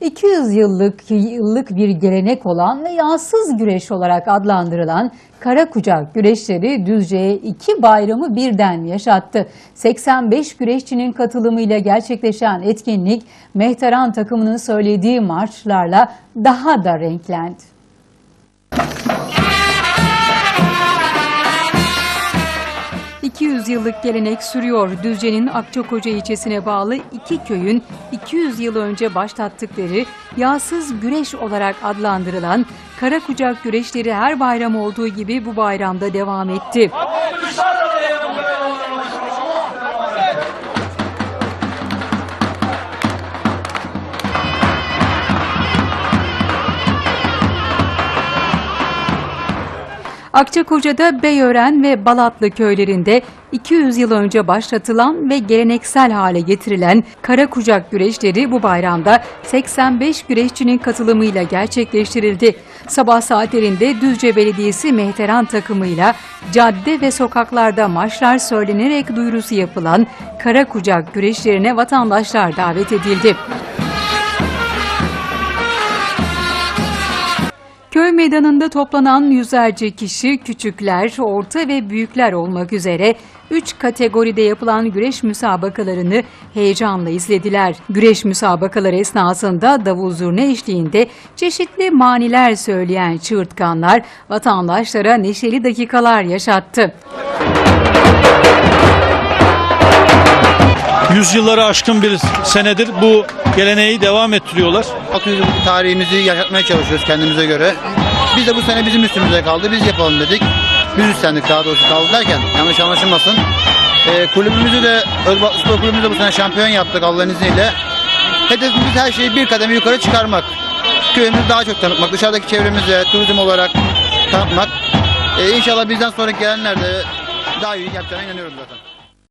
200 yıllık yıllık bir gelenek olan ve yağsız güreş olarak adlandırılan kara kucak güreşleri Düzce'ye iki bayramı birden yaşattı. 85 güreşçinin katılımıyla gerçekleşen etkinlik Mehteran takımının söylediği marşlarla daha da renklendi. ...200 yıllık gelenek sürüyor. Düzce'nin Akçakoca ilçesine bağlı iki köyün 200 yıl önce başlattıkları yağsız güreş olarak adlandırılan kara kucak güreşleri her bayram olduğu gibi bu bayramda devam etti. Akçakoca'da Beyören ve Balatlı köylerinde 200 yıl önce başlatılan ve geleneksel hale getirilen kara kucak güreşleri bu bayramda 85 güreşçinin katılımıyla gerçekleştirildi. Sabah saatlerinde Düzce Belediyesi Mehteran takımıyla cadde ve sokaklarda maçlar söylenerek duyurusu yapılan kara kucak güreşlerine vatandaşlar davet edildi. Köy meydanında toplanan yüzlerce kişi küçükler, orta ve büyükler olmak üzere 3 kategoride yapılan güreş müsabakalarını heyecanla izlediler. Güreş müsabakaları esnasında davul zurna eşliğinde çeşitli maniler söyleyen çığırtkanlar vatandaşlara neşeli dakikalar yaşattı. Yüzyılları aşkın bir senedir bu geleneği devam ettiriyorlar. 600 yıllık tarihimizi yaşatmaya çalışıyoruz kendimize göre. Biz de bu sene bizim üstümüze kaldı. Biz yapalım dedik. Biz üstlendik daha doğrusu kaldı derken yanlış anlaşılmasın. Ee, kulübümüzü de Özbek Spor Kulübümüzü de bu sene şampiyon yaptık Allah'ın izniyle. Hedefimiz her şeyi bir kademe yukarı çıkarmak. Köyümüzü daha çok tanıtmak. Dışarıdaki çevremize turizm olarak tanıtmak. Ee, inşallah bizden sonraki gelenler de daha iyi yapacağına inanıyorum zaten.